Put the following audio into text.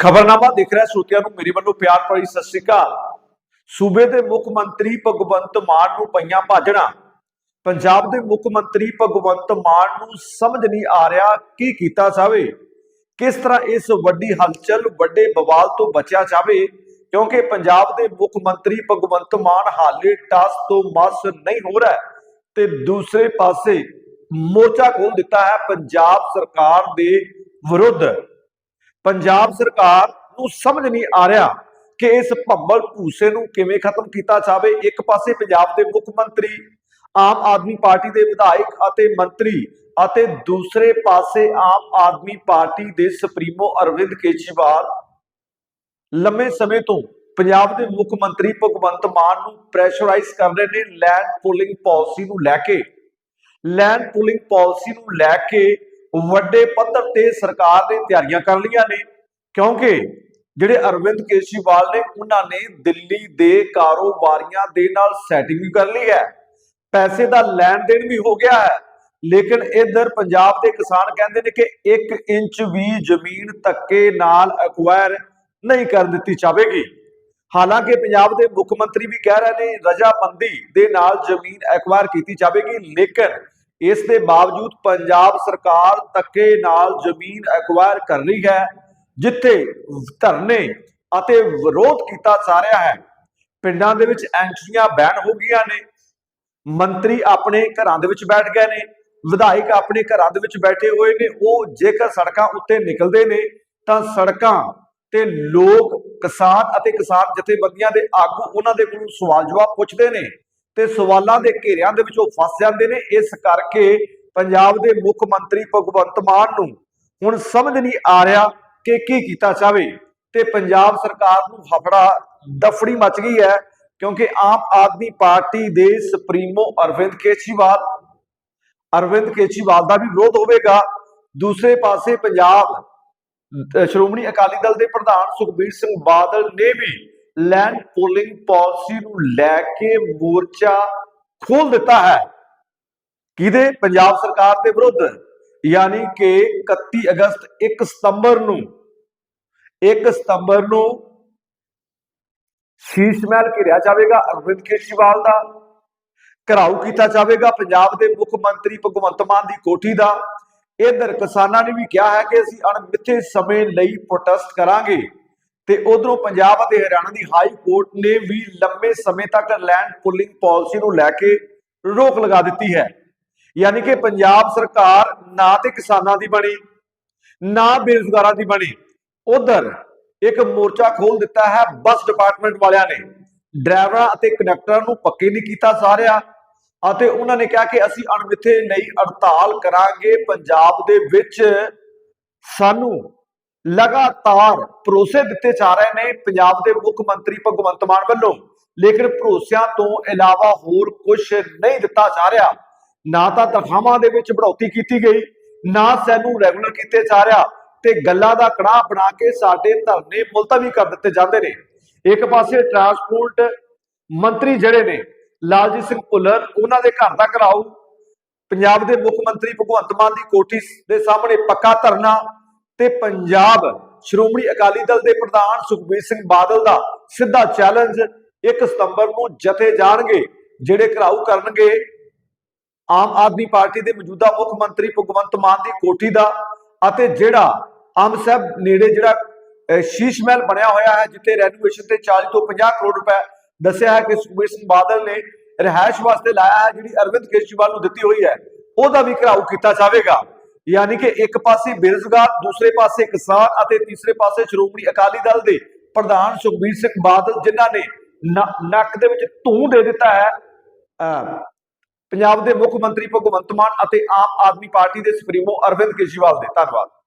ਖਬਰਨਾਮਾ ਦੇਖ ਰਿਹਾ ਸਰੋਤਿਆਂ ਨੂੰ ਮੇਰੇ ਵੱਲੋਂ ਪਿਆਰ ਭਰੀ ਸਤਿ ਸ੍ਰੀ ਅਕਾਲ। ਸੂਬੇ ਦੇ ਮੁੱਖ ਮੰਤਰੀ ਭਗਵੰਤ ਮਾਨ ਨੂੰ ਪਈਆਂ ਭਾਜਣਾ ਪੰਜਾਬ ਦੇ ਮੁੱਖ ਮੰਤਰੀ ਭਗਵੰਤ ਮਾਨ ਨੂੰ ਸਮਝ ਨਹੀਂ ਆ ਰਿਹਾ ਕੀ ਕੀਤਾ ਜਾਵੇ। ਕਿਸ ਤਰ੍ਹਾਂ ਇਸ ਵੱਡੀ ਹਲਚਲ ਵੱਡੇ ਬਵਾਲ ਤੋਂ ਬਚਿਆ ਜਾਵੇ, ਕਿਉਂਕਿ ਪੰਜਾਬ ਦੇ ਮੁੱਖ ਮੰਤਰੀ ਭਗਵੰਤ ਮਾਨ ਹਾਲੇ ਟਾਸ ਤੋਂ ਮਸ ਨਹੀਂ ਹੋ ਰਿਹਾ ਤੇ ਦੂਸਰੇ ਪਾਸੇ ਮੋਰਚਾ ਖੋਲ ਦਿੱਤਾ ਹੈ ਪੰਜਾਬ ਸਰਕਾਰ ਦੇ ਵਿਰੁੱਧ। ਪੰਜਾਬ ਸਰਕਾਰ ਨੂੰ ਸਮਝ ਨਹੀਂ ਆ ਰਿਹਾ ਕਿ ਇਸ ਭੰਬਲ ਭੂਸੇ ਨੂੰ ਕਿਵੇਂ ਖਤਮ ਕੀਤਾ ਜਾਵੇ। ਇੱਕ ਪਾਸੇ ਪੰਜਾਬ ਦੇ ਮੁੱਖ ਮੰਤਰੀ, ਆਮ ਆਦਮੀ ਪਾਰਟੀ ਦੇ ਵਿਧਾਇਕ ਅਤੇ ਮੰਤਰੀ ਅਤੇ ਦੂਸਰੇ ਪਾਸੇ ਆਮ ਆਦਮੀ ਪਾਰਟੀ ਦੇ ਸੁਪਰੀਮੋ ਅਰਵਿੰਦ ਕੇਜਰੀਵਾਲ ਲੰਮੇ ਸਮੇਂ ਤੋਂ ਪੰਜਾਬ ਦੇ ਮੁੱਖ ਮੰਤਰੀ ਭਗਵੰਤ ਮਾਨ ਨੂੰ ਪ੍ਰੈਸ਼ਰਾਈਜ਼ ਕਰ ਰਹੇ ਨੇ। ਲੈਂਡ ਪੂਲਿੰਗ ਪਾਲਿਸੀ ਨੂੰ ਲੈ ਕੇ ਲੈਂਡ ਪੂਲਿੰਗ ਪਾਲਿਸੀ ਨੂੰ ਲੈ ਕੇ ਵੱਡੇ ਪੱਧਰ ਤੇ ਸਰਕਾਰ ਨੇ ਤਿਆਰੀਆਂ ਕਰ ਲਈਆਂ ਨੇ, ਕਿਉਂਕਿ ਜਿਹੜੇ ਅਰਵਿੰਦ ਕੇਜਰੀਵਾਲ ਨੇ, ਉਹਨਾਂ ਨੇ ਦਿੱਲੀ ਦੇ ਕਾਰੋਬਾਰੀਆਂ ਦੇ ਨਾਲ ਸੈਟਿੰਗ ਵੀ ਕਰ ਲਈ ਹੈ। ਪੈਸੇ ਦਾ ਲੈਣ ਦੇਣ ਵੀ ਹੋ ਗਿਆ ਹੈ। ਲੇਕਿਨ ਇਧਰ ਪੰਜਾਬ ਦੇ ਕਿਸਾਨ ਕਹਿੰਦੇ ਨੇ ਕਿ 1 ਇੰਚ ਵੀ ਜ਼ਮੀਨ ਧੱਕੇ ਨਾਲ ਅਕਵਾਇਰ ਨਹੀਂ ਕਰ ਦਿੱਤੀ ਜਾਵੇਗੀ। ਹਾਲਾਂਕਿ ਪੰਜਾਬ ਦੇ ਮੁੱਖ ਮੰਤਰੀ ਵੀ ਕਹਿ ਰਹੇ ਨੇ, ਰਜਾਮੰਦੀ ਦੇ ਨਾਲ ਜ਼ਮੀਨ ਐਕਵਾਇਰ ਕੀਤੀ ਜਾਵੇਗੀ, ਲੇਕਿਨ ਇਸ ਦੇ ਬਾਵਜੂਦ ਪੰਜਾਬ ਸਰਕਾਰ ਧੱਕੇ ਨਾਲ ਜ਼ਮੀਨ ਐਕਵਾਇਰ ਕਰ ਰਹੀ ਹੈ, ਜਿੱਥੇ ਧਰਨੇ ਅਤੇ ਵਿਰੋਧ ਕੀਤਾ ਜਾ ਰਿਹਾ ਹੈ। ਪਿੰਡਾਂ ਦੇ ਵਿੱਚ ਐਂਟਰੀਆਂ ਬੈਨ ਹੋ ਗਈਆਂ ਨੇ। ਮੰਤਰੀ ਆਪਣੇ ਘਰਾਂ ਦੇ ਵਿੱਚ ਬੈਠ ਗਏ ਨੇ। ਵਿਧਾਇਕ ਆਪਣੇ ਘਰਾਂ ਦੇ ਵਿੱਚ ਬੈਠੇ ਹੋਏ ਨੇ। ਉਹ ਜੇਕਰ ਸੜਕਾਂ ਉੱਤੇ ਨਿਕਲਦੇ ਨੇ, ਤਾਂ ਸੜਕਾਂ ਤੇ ਲੋਕ ਕਿਸਾਨ ਅਤੇ ਕਿਸਾਨ ਜਥੇਬੰਦੀਆਂ ਦੇ ਆਗੂ ਉਹਨਾਂ ਦੇ ਕੋਲੋਂ ਸਵਾਲ ਜਵਾਬ ਪੁੱਛਦੇ ਨੇ। ਤੇ ਸਵਾਲਾਂ ਦੇ ਘੇਰਿਆਂ ਦੇ ਵਿੱਚ ਉਹ ਫਸ ਜਾਂਦੇ ਨੇ। ਇਸ ਕਰਕੇ ਪੰਜਾਬ ਦੇ ਮੁੱਖ ਮੰਤਰੀ ਭਗਵੰਤ ਮਾਨ ਨੂੰ ਹੁਣ ਸਮਝ ਨਹੀਂ ਆ ਰਿਹਾ ਕਿ ਕੀ ਕੀਤਾ ਜਾਵੇ। ਤੇ ਪੰਜਾਬ ਸਰਕਾਰ ਨੂੰ ਹਫੜਾ ਦਫੜੀ ਮਚ ਗਈ ਹੈ ਕਿਉਂਕਿ ਆਮ ਆਦਮੀ ਪਾਰਟੀ ਦੇ ਸੁਪਰੀਮੋ ਅਰਵਿੰਦ ਕੇਜਰੀਵਾਲ ਅਰਵਿੰਦ ਕੇਜਰੀਵਾਲ ਦਾ ਵੀ ਵਿਰੋਧ ਹੋਵੇਗਾ। ਦੂਸਰੇ ਪਾਸੇ ਪੰਜਾਬ ਸ਼੍ਰੋਮਣੀ ਅਕਾਲੀ ਦਲ ਦੇ ਪ੍ਰਧਾਨ ਸੁਖਬੀਰ ਸਿੰਘ ਬਾਦਲ ਨੇ ਵੀ ਲੈਂਡ ਪੋਲਿੰਗ ਪਾਲਿਸੀ ਨੂੰ ਲੈ ਕੇ ਮੋਰਚਾ ਖੋਲ ਦਿੱਤਾ ਹੈ। ਕਿਹਦੇ? ਪੰਜਾਬ ਸਰਕਾਰ ਦੇ ਵਿਰੁੱਧ। ਯਾਨੀ ਕਿ 31 ਅਗਸਤ 1 ਸਤੰਬਰ ਨੂੰ। 1 ਸਤੰਬਰ ਨੂੰ ਸ਼ੀਸ਼ ਮਹਿਲ ਘਿਰਿਆ ਜਾਵੇਗਾ ਅਰਵਿੰਦ ਕੇਜਰੀਵਾਲ ਦਾ। ਘਰਾਓ ਕੀਤਾ ਜਾਵੇਗਾ ਪੰਜਾਬ ਦੇ ਮੁੱਖ ਮੰਤਰੀ ਭਗਵੰਤ ਮਾਨ ਦੀ ਕੋਠੀ ਦਾ। ਇਧਰ ਕਿਸਾਨਾਂ ਨੇ ਵੀ ਕਿਹਾ ਹੈ ਕਿ ਅਸੀਂ ਅਣਮਿੱਥੇ ਸਮੇਂ ਲਈ ਪ੍ਰੋਟੈਸਟ ਕਰਾਂਗੇ। ਤੇ ਉਧਰੋਂ ਪੰਜਾਬ ਅਤੇ ਹਰਿਆਣਾ ਦੀ ਹਾਈ ਕੋਰਟ ਨੇ ਵੀ ਲੰਮੇ ਸਮੇਂ ਤੱਕ ਲੈਂਡ ਪੁਲਿੰਗ ਪਾਲਿਸੀ ਨੂੰ ਲੈ ਕੇ ਰੋਕ ਲਗਾ ਦਿੱਤੀ ਹੈ। ਯਾਨੀ ਕਿ ਪੰਜਾਬ ਸਰਕਾਰ ਨਾ ਤੇ ਕਿਸਾਨਾਂ ਦੀ ਬਣੀ, ਨਾ ਬੇਰੁਜ਼ਗਾਰਾਂ ਦੀ ਬਣੀ। ਉਧਰ ਇੱਕ ਮੋਰਚਾ ਖੋਲ ਦਿੱਤਾ ਹੈ, ਬੱਸ ਡਿਪਾਰਟਮੈਂਟ ਵਾਲਿਆਂ ਨੇ। ਡਰਾਈਵਰਾਂ ਅਤੇ ਕੰਡਕਟਰਾਂ ਨੂੰ ਪੱਕੇ ਨਹੀਂ ਕੀਤਾ ਸਾਰਿਆ ਅਤੇ ਉਹਨਾਂ ਨੇ ਕਿਹਾ ਕਿ ਅਸੀਂ ਅਣਮਿੱਥੇ ਲਈ ਹੜਤਾਲ ਕਰਾਂਗੇ। ਪੰਜਾਬ ਦੇ ਵਿੱਚ ਸਾਨੂੰ ਲਗਾਤਾਰ ਭਰੋਸੇ ਦਿੱਤੇ ਜਾ ਰਹੇ ਨੇ ਪੰਜਾਬ ਦੇ ਮੁੱਖ ਮੰਤਰੀ ਭਗਵੰਤ ਮਾਨ ਵੱਲੋਂ। ਲੇਕਿਨ ਭਰੋਸਿਆਂ ਤੋਂ ਇਲਾਵਾ ਹੋਰ ਕੁਝ ਨਹੀਂ ਦਿੱਤਾ ਜਾ ਰਿਹਾ। ਨਾ ਤਾਂ ਤਨਖਾਹਾਂ ਦੇ ਵਿੱਚ ਬੜ੍ਹੋਤੀ ਕੀਤੀ ਗਈ, ਨਾ ਸਾਨੂੰ ਰੈਗੂਲਰ ਕੀਤੇ ਜਾ ਰਿਹਾ ਤੇ ਗੱਲਾਂ ਦਾ ਕੜਾਹ ਬਣਾ ਕੇ ਸਾਡੇ ਧਰਨੇ ਮੁਲਤਵੀ ਕਰ ਦਿੱਤੇ ਜਾਂਦੇ ਨੇ। ਇੱਕ ਪਾਸੇ ਟਰਾਂਸਪੋਰਟ ਮੰਤਰੀ ਜਿਹੜੇ ਨੇ, ਲਾਲਜੀਤ ਸਿੰਘ ਭੁੱਲਰ, ਉਹਨਾਂ ਦੇ ਘਰ ਦਾ ਘਰਾਓ। ਪੰਜਾਬ ਦੇ ਮੁੱਖ ਮੰਤਰੀ ਭਗਵੰਤ ਮਾਨ ਦੀ ਕੋਠੀ ਦੇ ਸਾਹਮਣੇ ਪੱਕਾ ਧਰਨਾ ਤੇ ਪੰਜਾਬ ਸ਼੍ਰੋਮਣੀ ਅਕਾਲੀ ਦਲ ਦੇ ਪ੍ਰਧਾਨ ਸੁਖਬੀਰ ਸਿੰਘ ਬਾਦਲ ਦਾ ਸਿੱਧਾ ਚੈਲੰਜ 1 ਸਤੰਬਰ ਨੂੰ ਜਥੇ ਜਾਣਗੇ, ਜਿਹੜੇ ਘਰਾਓ ਕਰਨਗੇ। ਆਮ ਆਦਮੀ ਪਾਰਟੀ ਦੇ ਮੌਜੂਦਾ ਮੁੱਖ ਮੰਤਰੀ ਭਗਵੰਤ ਮਾਨ ਦੀ ਕੋਠੀ ਦਾ ਅਤੇ ਜਿਹੜਾ ਅੰਬ ਸਾਹਿਬ ਨੇੜੇ ਜਿਹੜਾ ਸ਼ੀਸ਼ ਮਹਿਲ ਬਣਿਆ ਹੋਇਆ ਹੈ, ਜਿੱਥੇ ਰੈਨੋਵੇਸ਼ਨ ਤੇ 40 ਤੋਂ 50 ਕਰੋੜ ਰੁਪਏ ਦੱਸਿਆ ਹੈ ਕਿ ਸੁਖਬੀਰ ਸਿੰਘ ਬਾਦਲ ਨੇ ਰਿਹਾਇਸ਼ ਵਾਸਤੇ ਲਾਇਆ ਹੈ, ਜਿਹੜੀ ਅਰਵਿੰਦ ਕੇਜਰੀਵਾਲ ਨੂੰ ਦਿੱਤੀ ਹੋਈ ਹੈ, ਉਹਦਾ ਵੀ ਘਰਾਓ ਕੀਤਾ ਜਾਵੇਗਾ। ਯਾਨੀ ਕਿ ਇੱਕ ਪਾਸੇ ਬੇਰੁਜ਼ਗਾਰ ਦੂਸਰੇ ਪਾਸੇ ਕਿਸਾਨ ਅਤੇ ਤੀਸਰੇ ਪਾਸੇ ਸ਼੍ਰੋਮਣੀ ਅਕਾਲੀ ਦਲ ਦੇ ਪ੍ਰਧਾਨ ਸੁਖਬੀਰ ਸਿੰਘ ਬਾਦਲ ਜਿਨ੍ਹਾਂ ਨੇ ਨੱਕ ਦੇ ਵਿੱਚ ਧੂੰ ਦੇ ਦਿੱਤਾ ਹੈ। ਅਹ, ਪੰਜਾਬ ਦੇ ਮੁੱਖ ਮੰਤਰੀ ਭਗਵੰਤ ਮਾਨ ਅਤੇ ਆਮ ਆਦਮੀ ਪਾਰਟੀ ਦੇ ਸੁਪਰੀਮੋ ਅਰਵਿੰਦ ਕੇਜਰੀਵਾਲ ਦੇ। ਧੰਨਵਾਦ।